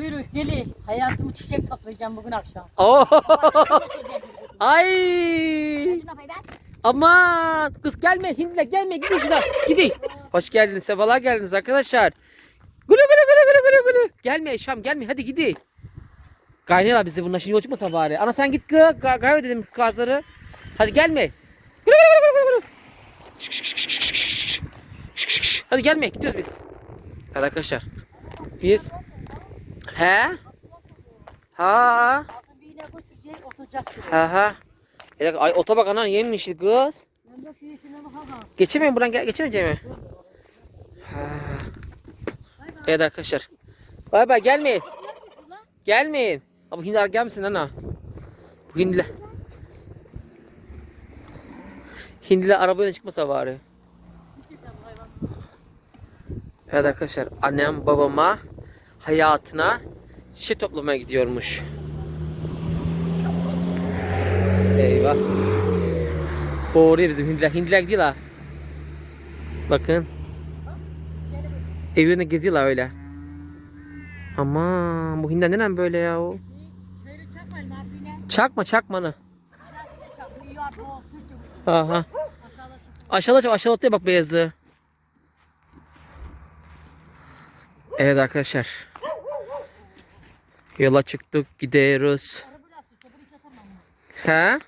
Buyurun gelin. Hayatımı çiçek toplayacağım bugün akşam. Oo. Ay. Aman kız gelme Hindile gelme gidin şuradan gidin. Hoş geldiniz sefalar geldiniz arkadaşlar. Gülü gülü gülü gülü gülü gülü. Gelme Şam gelme hadi gidin. Kaynıyorlar bizi bunlar şimdi çıkmasa bari. Ana sen git gı gayret dedim kazları. Hadi gelme. Gülü gülü gülü gülü gülü. Şık, şık, şık, şık, şık, şık. Şık, şık, şık. Hadi gelme gidiyoruz biz. Hadi arkadaşlar. Biz. He? Ha. Ağzını bir yine. Ha ha. Bir dakika, Ay ota bak ana yemişti kız. Geçemeyim buradan gel geçemeyeceğim mi? Ha. Evet arkadaşlar. Bay bay gelmeyin. Gelmeyin. Abi hindiler gelmesin ana. Bu hindiler. Hindiler arabayla çıkmasa bari. Evet arkadaşlar annem babama hayatına şey toplamaya gidiyormuş. Eyvah. Doğru bizim hindiler. Hindiler gidiyorlar. Bakın. Evlerinde geziyorlar öyle. Aman bu hindiler neden böyle ya o? Çakma çakmanı. Aha. Aşağıda çak aşağıda bak beyazı. Evet arkadaşlar. Yola çıktık gidiyoruz. He?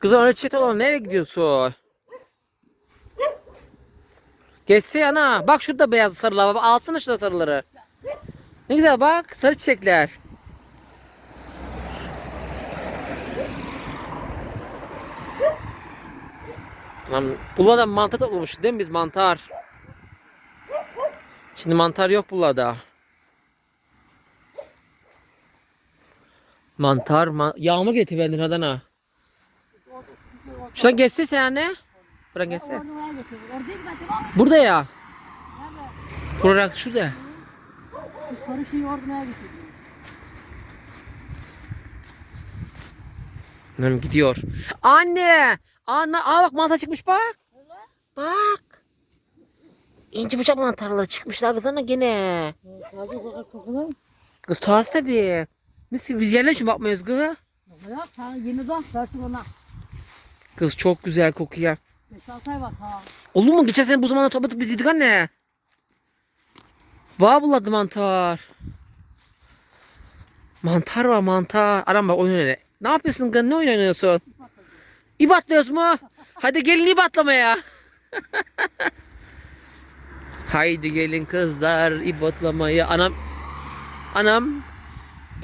Kızım öyle çiçek olan nereye gidiyorsun? Geçse ana. Bak şurada beyaz sarılar. Bak, Alsana şurada sarıları. Ne güzel bak. Sarı çiçekler. Lan Bula'da mantar toplamışız değil mi biz mantar? Şimdi mantar yok Bula'da. Mantar, ma yağmur getiriverdin Adana. Şuradan geçse sen anne. Buradan geçse. Burada ya. Buradan şurada. Şu sarı şeyi oraya götür. Annem gidiyor. Anne! Anne, aa bak mantar çıkmış bak. Bak. İnci bıçak mantarları çıkmışlar kızana gene. Taze kokar kokular. Kız taze tabii. Biz, biz yerine için bakmıyoruz kız. Ya ta yeni doğan versin ona. Kız çok güzel kokuyor. 5-6 ay bak ha. Olur mu? Geçen sene bu zamanda topladık biz yedik anne. Var buladı mantar. Mantar var mantar. Aram bak oyun oyna. Ne yapıyorsun kız? Ne oyun oynuyorsun? İp atlıyoruz mu? Hadi gelin ip atlamaya. Haydi gelin kızlar ip atlamaya. Anam. Anam.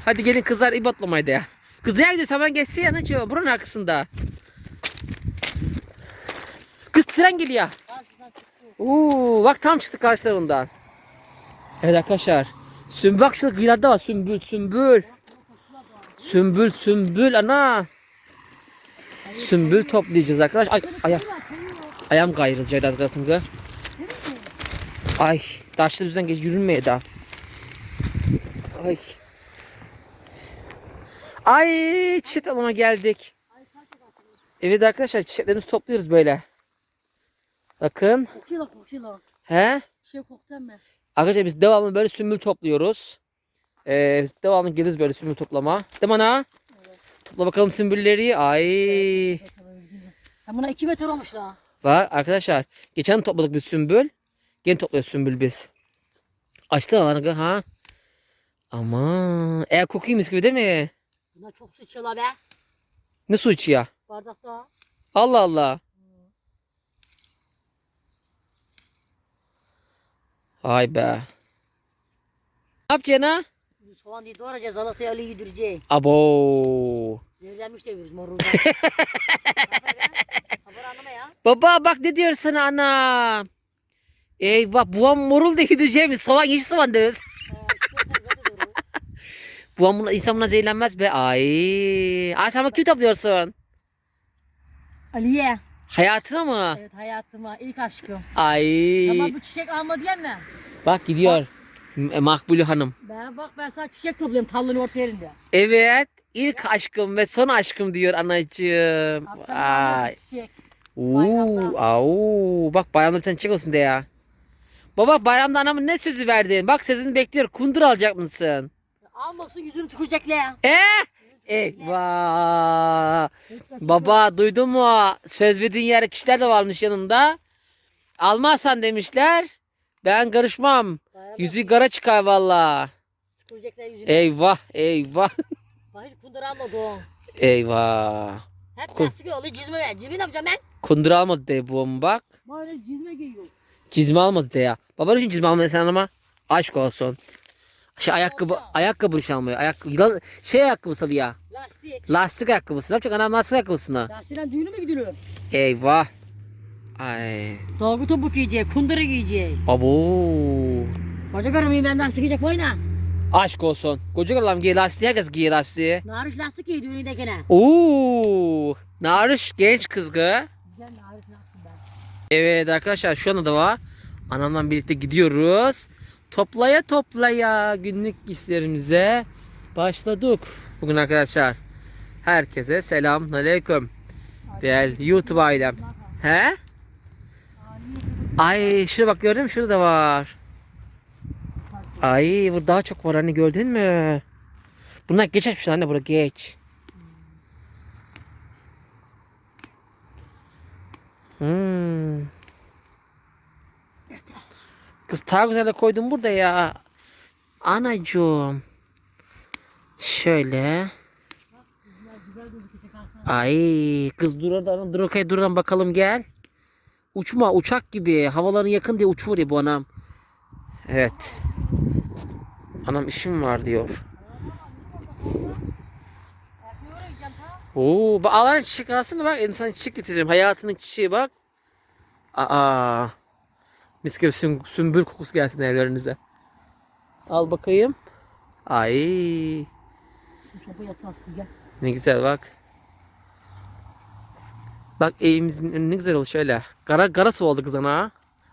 Hadi gelin kızlar ip atlamaya de ya. Kız nereye gidiyorsun? Hemen geçse ya. Ne? Buranın arkasında. Kız tren geliyor. Oo, bak tam çıktı karşı tarafından. Evet arkadaşlar. Sümbül şurada kıyılarda var sümbül sümbül. Sümbül sümbül ana. Sümbül toplayacağız arkadaş. Ay ayağım. Ayağım arkadaşım kız. Ay taşlar yüzünden geç yürünmeye daha. Ay. Ay çiçek alana geldik. Evet arkadaşlar çiçeklerimizi topluyoruz böyle. Bakın. Kokuyor kokuyor. He? Şey koktu ama. Arkadaşlar biz devamlı böyle sümbül topluyoruz. Ee, biz devamlı geliriz böyle sümbül toplama. Değil mi ana? Topla bakalım sümbülleri. Ay. Ya buna 2 metre olmuş la. Var arkadaşlar. Geçen topladık biz sümbül. Gene topluyoruz sümbül biz. Açtı lan ha. Ama eğer kokuyor mis gibi değil mi? Buna çok su içiyorlar be. Ne su içiyor? Bardakta. Allah Allah. Ay be. Ne yapacaksın ha? Soğan değil doğrayacağız. Salatayı Ali yedireceğiz. Abo. Zehirlenmiş de veririz moruldan. Haber anlama ya. Baba bak ne diyor sana ana. Eyvah buam morul da gideceğim. Soğan yeşil soğan doğru. Buam buna insan buna zehirlenmez be. Ay. Ay sen bak kimi topluyorsun? Aliye. Hayatına mı? Evet hayatıma ilk aşkım. Ay. Ama bu çiçek alma diyen mi? Bak gidiyor. M- Makbule Hanım. Ben bak ben sana çiçek topluyorum tallının orta yerinde. Evet. ilk aşkım ve son aşkım diyor anacığım. Akşam Ay. çiçek. Oo, au. Bak bayramda bir tane çiçek olsun de ya. Baba bayramda anamın ne sözü verdin? Bak sözünü bekliyor. Kundur alacak mısın? Almasın yüzünü tükürecekler ya. Eh! Eyvah! Baba duydun mu? Söz verdiğin yere kişiler de varmış yanında. Almazsan demişler. Ben karışmam. Yüzü kara çıkar valla. Tükürecekler yüzünü. Eyvah eyvah. Bak hiç kundur almadı o. Eyvah. Hep Kun- lastik oluyor cizme ver. Cizme ne yapacağım ben? Kundur almadı de bu bak. Böyle cizme giyiyor. Çizme almadı de ya. Baban için çizme almadı sen ama. Aşk olsun. Şey ayakkabı ayakkabı için almıyor. Ayakkabı yılan- şey ayakkabısı bu ya. Lastik. Lastik ayakkabısı. Ne yapacak anam lastik ayakkabısına? Lastikten düğünü mü gidiyor? Eyvah. Ay. Dolgu topuk giyecek, kundura giyecek. Abo. Koca karımı ben lastik giyecek boyuna. Aşk olsun. Koca adam giy lastiği herkes giy lastiği. Narış lastik giy düğünündekine. Oo. Narış genç kızgı. Güzel narış ne yaptım ben? Evet arkadaşlar şu anda da var. Anamla birlikte gidiyoruz. Toplaya toplaya günlük işlerimize başladık. Bugün arkadaşlar herkese selam aleyküm. Değerli YouTube ailem. He? Ay şuraya bak gördün mü? Şurada da var. Ay bu daha çok var anne gördün mü? Bunlar geç açmışlar anne burada geç. Hmm. Kız daha güzel de koydum burada ya. Anacığım. Şöyle. Ay kız dur oradan dur okey dur bakalım gel. Uçma uçak gibi havaların yakın diye uçuyor bu anam. Evet. Anam işim var diyor. Oo, bak Allah'ın çiçek aslında bak insan çiçek getireceğim. Hayatının çiçeği bak. Aa. Mis gibi sün- sümbül kokusu gelsin evlerinize. Al bakayım. Ay. Şapa yatarsın gel. Ne güzel bak. Bak evimizin ne güzel oldu şöyle. Kara kara su oldu kız ana.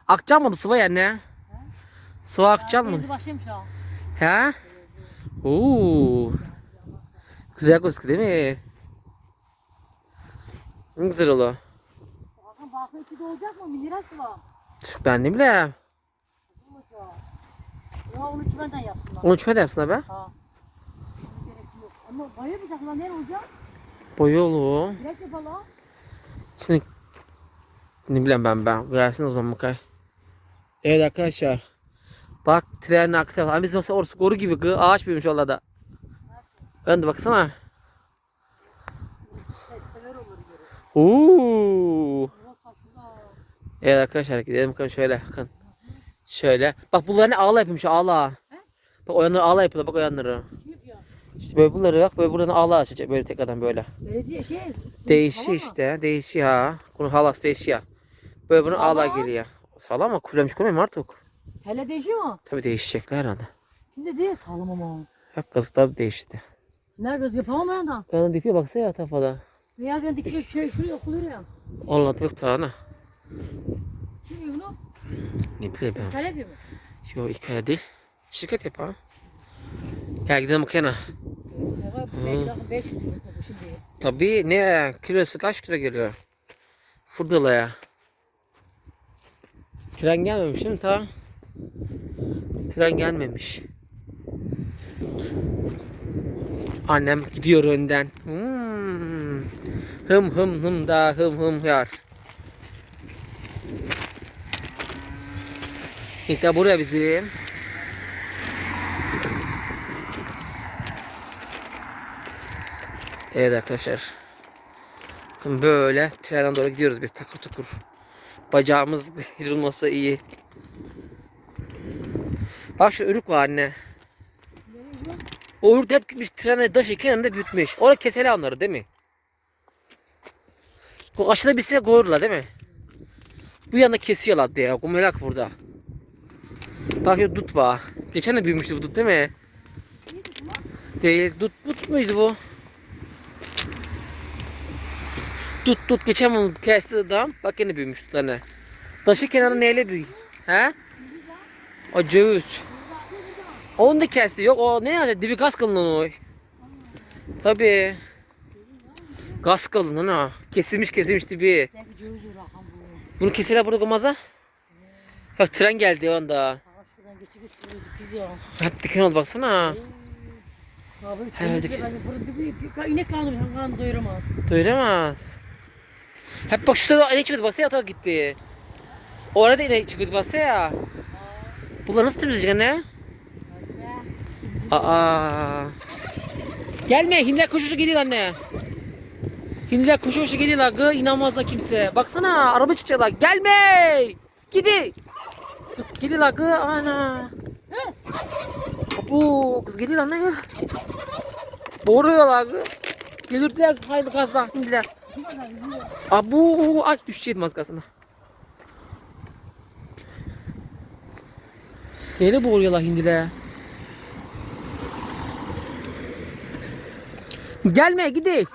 Akcan mı sıva ya ne? Sıva akcan mı? Teyze başlamış ha. He? Oo. Güzel gözüküyor değil mi? Oldu. Bakın bakın içi de olacak mı? Minerası var. Ben ne bileyim. Ya onu çimenden yapsınlar. Onu içme de yapsın be. Ha. Gerek yok. Ama bayamayacaklar ne olacak? Boyolu. Direkt yapalım. Şimdi ne bileyim ben ben. Gelsin o zaman bakay. Evet arkadaşlar. Bak trenin arka tarafı. Hani biz mesela orası koru gibi. Ağaç büyümüş orada. Ben de baksana. Sever olur taşıda. Evet arkadaşlar gidelim bakalım şöyle. Bakın. Şöyle. Bak bunlar ne ağla yapıyormuş ağla. Bak o yanları ağla yapıyorlar bak o yanları. Kim yapıyor? İşte böyle bunları bak böyle buradan ağla açacak böyle tekrardan böyle. Belediye şey. Değişiyor işte. Değişiyor ha. Bunun halası değişiyor. Böyle bunun ağla geliyor. Sağlam mı? Kurulamış koymayayım artık. Hele değişiyor mu? Tabii değişecekler herhalde. Şimdi değil sağlam ama. Hep kazıklar değişti. Nerede yapamam ben da. Yani dikiyor baksana ya tafada. Beyaz yan dikiyor şey şuraya okuluyor ya. Allah yok tane. Kim yapıyor bunu? Ne bileyim ben. Kale yapıyor mu? Yok kere değil. Şirket yap ha. Gel gidelim bakayım. Evet, belki daha 500 lira tabii ne kilosu kaç kilo geliyor? Fırdalaya. Tren gelmemiş değil mi ta? Tren gelmemiş. Annem gidiyor önden. Hmm. Hım hım hım da hım hım yar. De buraya bizim. Evet arkadaşlar. Bakın böyle trenden doğru gidiyoruz biz takır tukur. Bacağımız kırılmasa iyi. Bak şu ürük var anne. O ürük hep gitmiş trene taşı kenarında büyütmüş. Orada keseli onları değil mi? Bir şey koyurlar değil mi? Bu yana kesiyorlar diye. Bu merak burada. Bak ya dut var. Geçen de büyümüştü bu dut değil mi? Değil. Dut, dut muydu bu? Tut tut geçen bunu kesti adam. Bak yine büyümüş tut anne. Taşı kenarı neyle büyüyor? He? O ceviz. Onu da kesti. Yok o ne ya? Dibi gaz kalın o. Tabii. Gaz kalın ana. Kesilmiş kesilmiş tipi. Bunu keseler burada koymaza. Bak tren geldi o anda. Şuradan geçip geçip ya. Hep diken oldu baksana. Abi Evet. inek bir kan doyuramaz. Doyuramaz. Hep bak şu tarafa inek çıkıyordu baksana yatağa gitti. Orada inek çıkıyordu baksana ya. Bunlar nasıl temizleyecek anne? Aa. Gelme hindiler koşuşu geliyor anne. Hindiler koşu koşu geliyorlar gı inanmazlar kimse. Baksana araba çıkacaklar. Gelme. Gidi. Kız geliyorlar gı ana. Bu kız geliyorlar ne ya? Boğuruyorlar gı. Gelirdiler haydi gazla hindiler. Abu ay düşecektim az kalsın. Neyle boğuruyorlar hindiler? Gelme gidi.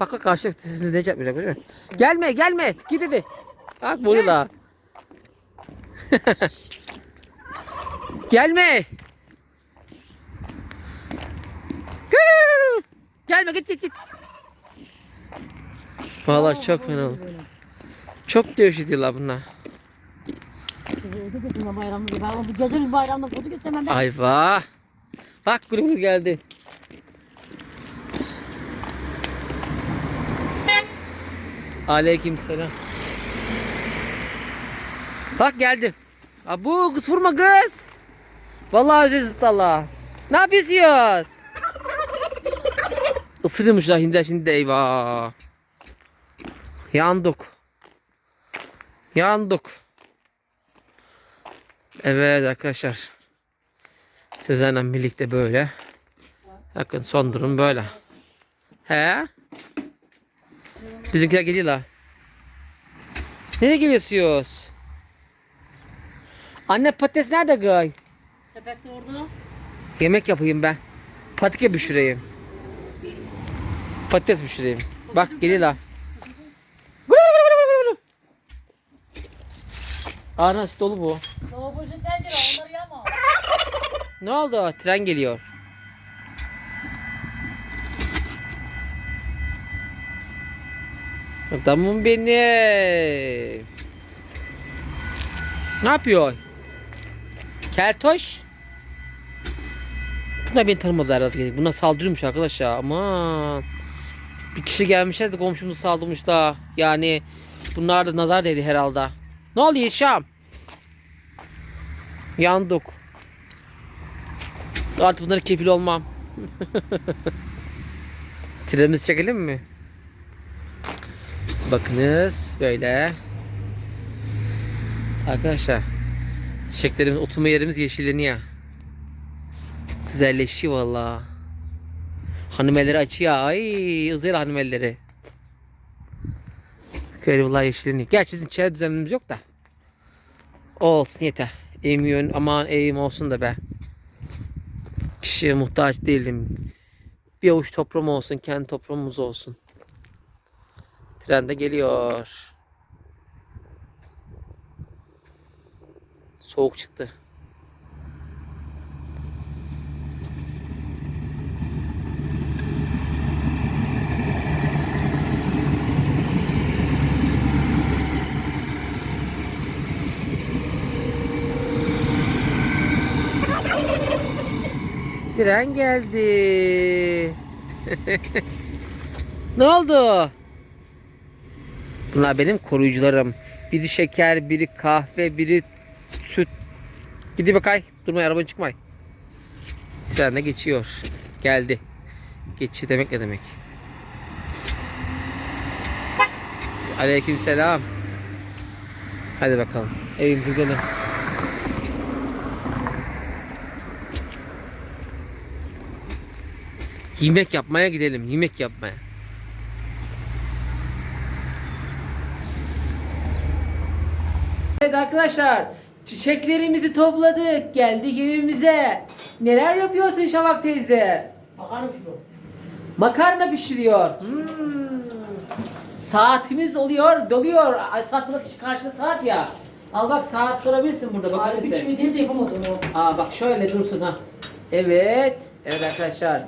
Bak bak karşı sesimiz ne yapmayacak görüyor musun? Gelme gelme git dedi. Bak boğuruyorlar. Gelme. Gül! Gelme git git git. Vallahi çok fena. Çok dövüş ediyorlar bunlar. Bayramda bu gezeriz bayramda foto geçemem ben. Ayva. Bak grubu geldi. Aleyküm selam. Bak geldi. Abu kız vurma kız. Vallahi özür zıttala. Ne yapıyorsunuz? Isırmışlar hindi şimdi de eyvah. Yandık. Yandık. Evet arkadaşlar. Sizlerle birlikte böyle. Bakın son durum böyle. He? Bizimkiler geliyorlar. Nereye geliyorsunuz? Anne patates nerede gay? Sepette orada. Yemek yapayım ben. Patike pişireyim. Patates pişireyim. Bak gulu. Aa nasıl dolu bu? Lavabocu tencere onları yama. Ne oldu? Tren geliyor. Adamım benim. Ne yapıyor? Keltoş. Bunlar beni tanımadı herhalde. Buna saldırıyormuş arkadaş. Aman. Bir kişi gelmişler de komşumuz saldırmış da. Yani bunlar da nazar değdi herhalde. Ne oluyor Şam? Yandık. Artık bunlara kefil olmam. Trenimizi çekelim mi? Bakınız böyle. Arkadaşlar. Çiçeklerimiz, oturma yerimiz yeşilleniyor. Güzelleşiyor valla. Hanımeleri açıyor. Ay ızır hanımeleri. Köylü valla yeşilleniyor. Gerçi bizim çevre düzenimiz yok da. Olsun yeter. Eğim yön aman eğim olsun da be. Kişiye muhtaç değilim. Bir avuç toprağım olsun, kendi toprağımız olsun. Tren de geliyor. Soğuk çıktı. Tren geldi. ne oldu? Bunlar benim koruyucularım. Biri şeker, biri kahve, biri süt. Gidi bakay. Durma araban çıkmay. Tren de geçiyor. Geldi. Geçiş demek ne demek? Aleyküm selam. Hadi bakalım. Evimize gidelim. Yemek yapmaya gidelim. Yemek yapmaya. Evet arkadaşlar. Çiçeklerimizi topladık. Geldik evimize. Neler yapıyorsun Şavak teyze? Bakarım şunu. Makarna pişiriyor. Hmm. Saatimiz oluyor, doluyor. Ay, Saat burada karşıda saat ya. Al bak saat sorabilirsin burada Abi bir bakabilirsin. çivi değil de yapamadım o. Aa bak şöyle dursun ha. Evet. Evet arkadaşlar.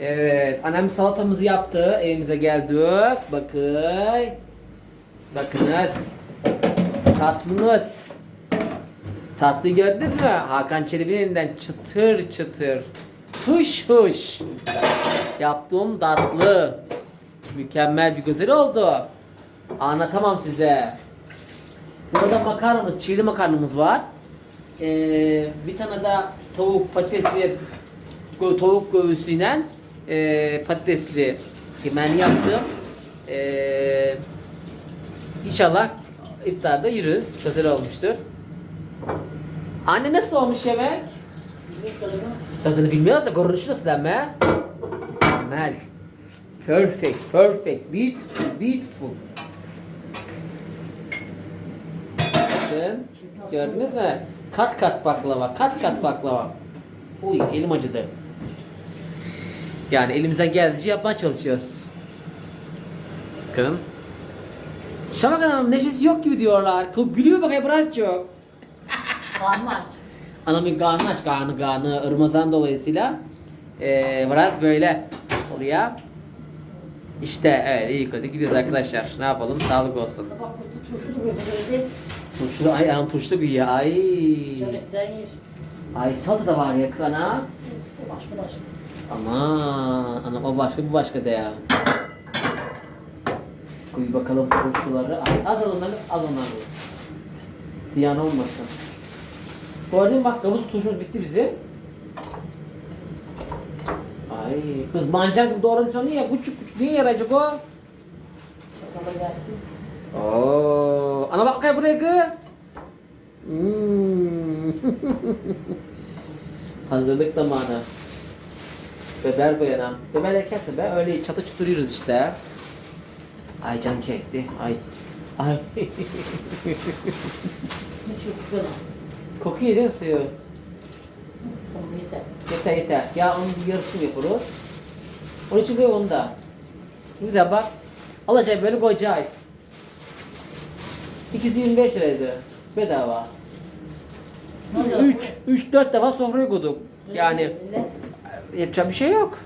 Evet, annem salatamızı yaptı. Evimize geldik. Bakın. Bakınız. Tatlınız. Tatlı gördünüz mü? Hakan Çelebi'nin elinden çıtır çıtır. Hış hış. Yaptığım tatlı. Mükemmel bir güzel oldu. Anlatamam size. Burada makarnamız, çiğli makarnamız var. Ee, bir tane de tavuk patatesli tavuk göğsüyle e, patatesli yemeğini yaptım. Ee, inşallah iftarda yürürüz. Güzel olmuştur. Anne nasıl olmuş yemek? Tadını bilmiyoruz da görünüşü nasıl ama? Mükemmel. Perfect, perfect, beautiful, beautiful. Bakın, gördünüz mü? Kat kat baklava, kat kat baklava. Uy, elim acıdı. Yani elimizden geldiğince yapmaya çalışıyoruz. Bakın. Şafak Hanım neşesi yok gibi diyorlar. Gülüyor çok. Karnı aç. Anamın karnı aç, karnı karnı Ramazan dolayısıyla eee biraz böyle oluyor. İşte evet iyi kötü gidiyoruz arkadaşlar. Ne yapalım? Sağlık olsun. Bak kötü turşulu böyle. Turşulu ay anam turşulu bir ya. Ay. Şöyle sen yer. Ay salata da var ya kana. Başka başka. Aman anam o başka bu başka da ya. Koy bakalım. Ay, az al onları az onları. Ziyan olmasın. Gördün mü bak davuz turşumuz bitti bizim. Ay kız mancar gibi doğradıysa niye küçük küçük niye yarayacak o? Çatala gelsin. Oo, ana bak bakayım buraya kız. Hmm. Hazırlık zamanı. Beber bu yana. Beber erkense be öyle çatı çuturuyoruz işte. Ay canım çekti. Ay. Ay. Gibi kokuyor lan. Kokuyor değil mi suyu? Tamam yeter. Yeter yeter. Ya onun bir yarısını yaparız. Onun için koy onu da. Güzel bak. Alacak böyle koyacak. İkisi 25 liraydı. Bedava. Ne oluyor? 3 3 4 defa sofraya koyduk. Yani yapacak bir şey yok.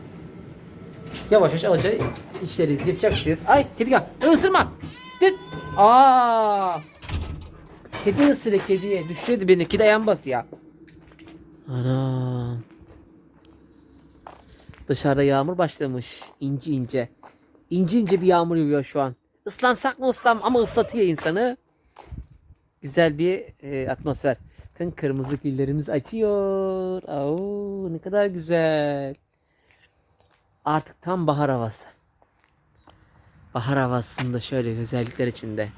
Yavaş yavaş alacağız. İçleriz yapacak bir şey. Ay kedi gel. Isırma. Dit. Aa. Kedi ısırı kediye. Düşürdü beni. Kedi ayağım bastı ya. Ana. Dışarıda yağmur başlamış. İnce ince. İnce ince bir yağmur yağıyor şu an. Islansak mı ıssam ama ıslatıyor insanı. Güzel bir e, atmosfer. Bakın kırmızı güllerimiz açıyor. Oo, ne kadar güzel. Artık tam bahar havası. Bahar havasında şöyle güzellikler içinde.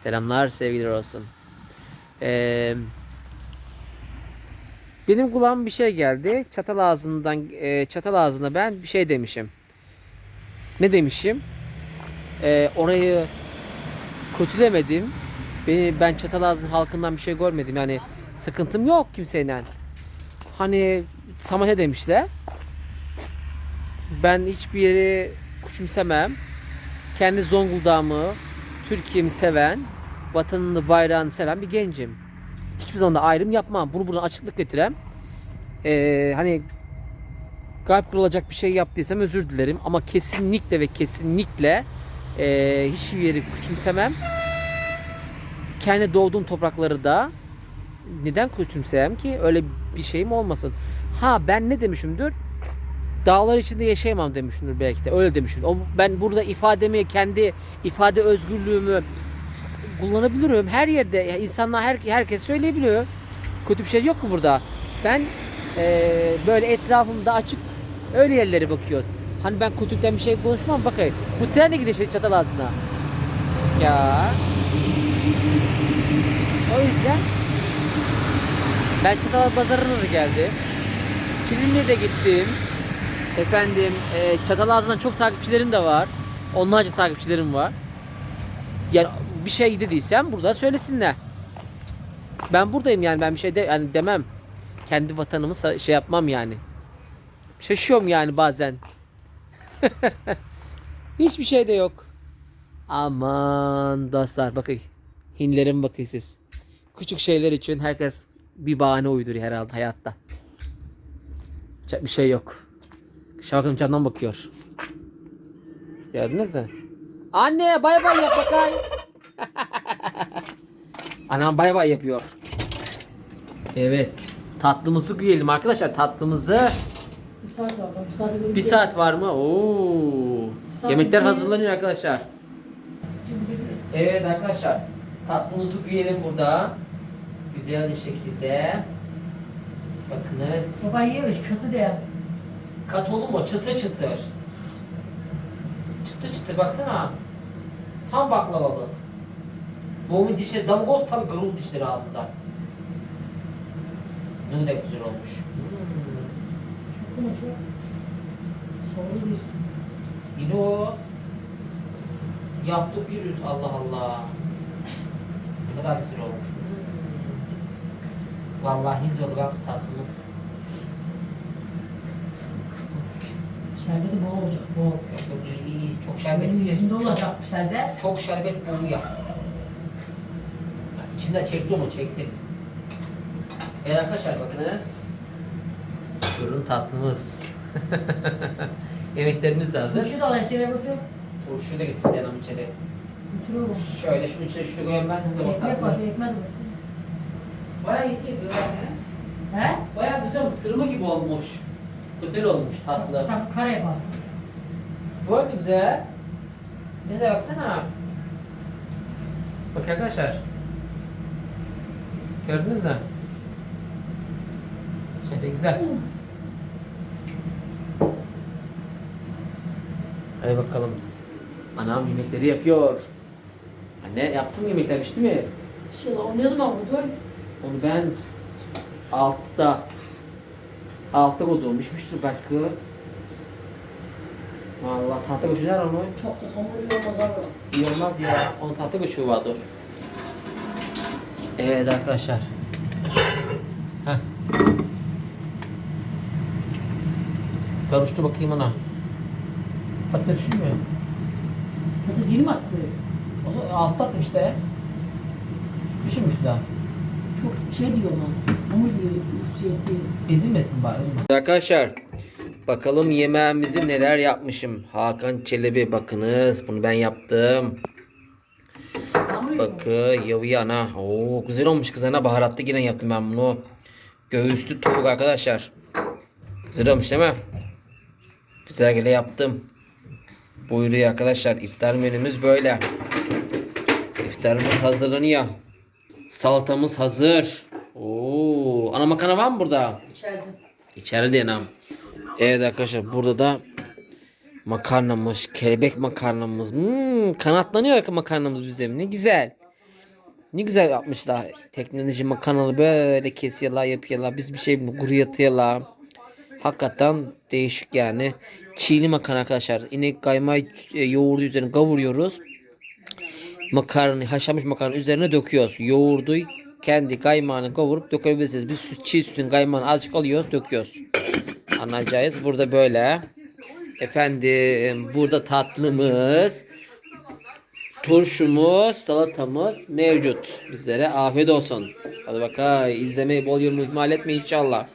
Selamlar, sevgiler olsun. Ee, benim kulağıma bir şey geldi. Çatal ağzından, e, çatal ağzına ben bir şey demişim. Ne demişim? Ee, orayı kötülemedim. Beni ben Çatalazı halkından bir şey görmedim. Yani sıkıntım yok kimseyle. Hani Samet'e demişler. Ben hiçbir yeri küçümsemem. Kendi Zonguldak'ımı, Türkiye'mi seven, vatanını, bayrağını seven bir gencim. Hiçbir zaman da ayrım yapmam. Bunu buradan açıklık getirem. Ee, hani kalp kırılacak bir şey yaptıysam özür dilerim. Ama kesinlikle ve kesinlikle ee, hiçbir yeri küçümsemem kendi doğduğum toprakları da neden küçümseyem ki öyle bir şeyim olmasın. Ha ben ne demişimdir? Dağlar içinde yaşayamam demişimdir belki de öyle demişim. O, ben burada ifademi kendi ifade özgürlüğümü kullanabilirim. Her yerde ya insanlar her, herkes söyleyebiliyor. Kötü bir şey yok mu burada? Ben eee, böyle etrafımda açık öyle yerlere bakıyoruz. Hani ben kötülükten bir şey konuşmam bakayım. Bu tren de gidecek çatal ağzına. Ya. O yüzden ben Çatal Pazarı'na da geldim. Kilimli'ye de gittim. Efendim e, Çatalazı'ndan çok takipçilerim de var. Onlarca takipçilerim var. Yani bir şey dediysem burada söylesinler. Ben buradayım yani ben bir şey de yani demem. Kendi vatanımı şey yapmam yani. Şaşıyorum yani bazen. Hiçbir şey de yok. Aman dostlar bakın. Hinlerin bakın siz. Küçük şeyler için herkes bir bahane uyduruyor herhalde hayatta. Bir şey yok. Şafak'ın camdan bakıyor. Gördünüz mü? Anne bay bay yap bakay. Anam bay bay yapıyor. Evet. Tatlımızı yiyelim arkadaşlar. Tatlımızı Bir saat var. Bir saat bir saat var mı? Oo. Saat Yemekler hazırlanıyor arkadaşlar. Evet arkadaşlar. Tatlımızı yiyelim burada. Güzel bir şekilde. Bakınız. Baba yemiş kötü de. Kat olur mu? Çıtır çıtır. Çıtır çıtır baksana. Tam baklavalık. Boğumun dişleri, damgoz tabi gırıl dişleri ağzında. Ne kadar güzel olmuş. Hmm. Çok mu çok? Sordu değilsin. Yine o. Yaptık yürüz Allah Allah. Ne kadar güzel olmuş. Hmm. Vallahi güzel oldu bak tatlımız. Şerbeti bol olacak. Bol. Çok iyi, çok Benim şerbetli. yüzümde olacak bu sende. Çok şerbet bolu yap. İçinde çekti onu çekti. Evet arkadaşlar bakınız. Ürün tatlımız. Yemeklerimiz de hazır. Turşu da al içeriye götür. Turşuyu da getirdi yanım içeri. Götür oğlum. Şöyle şunun içine şunu koyayım ben. Hızlı bak Ekmek var. tatlı. Ekmek götür. Bayağı iyi değil mi? He? Bayağı güzel. Sırma gibi olmuş. Güzel olmuş tatlı. Tak kare bas. Bu arada güzel. Neyse baksana. Bak arkadaşlar. Gördünüz mü? Şöyle güzel. Hadi bakalım. Anam yemekleri yapıyor. Anne yaptım yemekler pişti mi? Şey o ne zaman vurdu? Onu ben altıda altta koydum. Pişmiştir belki. Vallahi tahta koşuyor onu. Çok da hamur olmaz abi. İyi olmaz ya. Onun tatlı bir çubuğu vardır. Evet arkadaşlar. Heh. Karıştı bakayım ana. Patates pişmiyor. Patates yeni mi attı? O zaman altta attım işte. Pişirmiş daha. Çok şey diyor lan. Hamur şeysi. Ezilmesin bari o zaman. Arkadaşlar bakalım yemeğimizi neler yapmışım. Hakan Çelebi bakınız bunu ben yaptım. Hamur gibi. Bakı yavi ana. Oo güzel olmuş kız ana baharatlı yine yaptım ben bunu. Göğüslü tavuk arkadaşlar. Güzel olmuş değil mi? Güzel gele yaptım. Buyuruyor arkadaşlar. İftar menümüz böyle. İftarımız hazırlanıyor. Salatamız hazır. Oo, ana makarna var mı burada? İçeride. İçeride yanam. Evet arkadaşlar burada da makarnamız, kelebek makarnamız. Hmm, kanatlanıyor makarnamız bizim. Ne güzel. Ne güzel yapmışlar. Teknoloji makarnalı böyle kesiyorlar, yapıyorlar. Biz bir şey mi kuru yatıyorlar. Hakikaten değişik yani. Çiğli makarna arkadaşlar. İnek kaymağı e, yoğurdu üzerine kavuruyoruz. Makarnayı haşlanmış makarna üzerine döküyoruz. Yoğurdu kendi kaymağını kavurup dökebilirsiniz. Biz çiğ sütün kaymağını azıcık alıyoruz, döküyoruz. Anlayacağız. Burada böyle. Efendim burada tatlımız, turşumuz, salatamız mevcut. Bizlere afiyet olsun. Hadi bakalım izlemeyi bol yorum ihmal etme inşallah.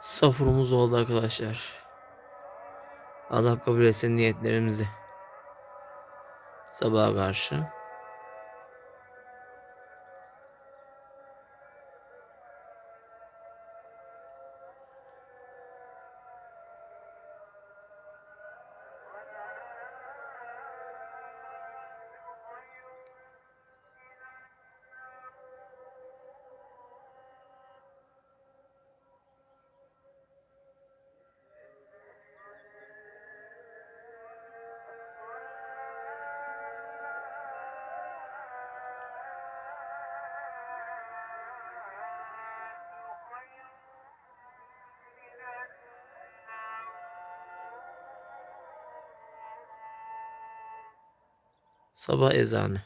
Safurumuz oldu arkadaşlar. Allah kabul etsin niyetlerimizi. Sabaha karşı. Sabah ezanı.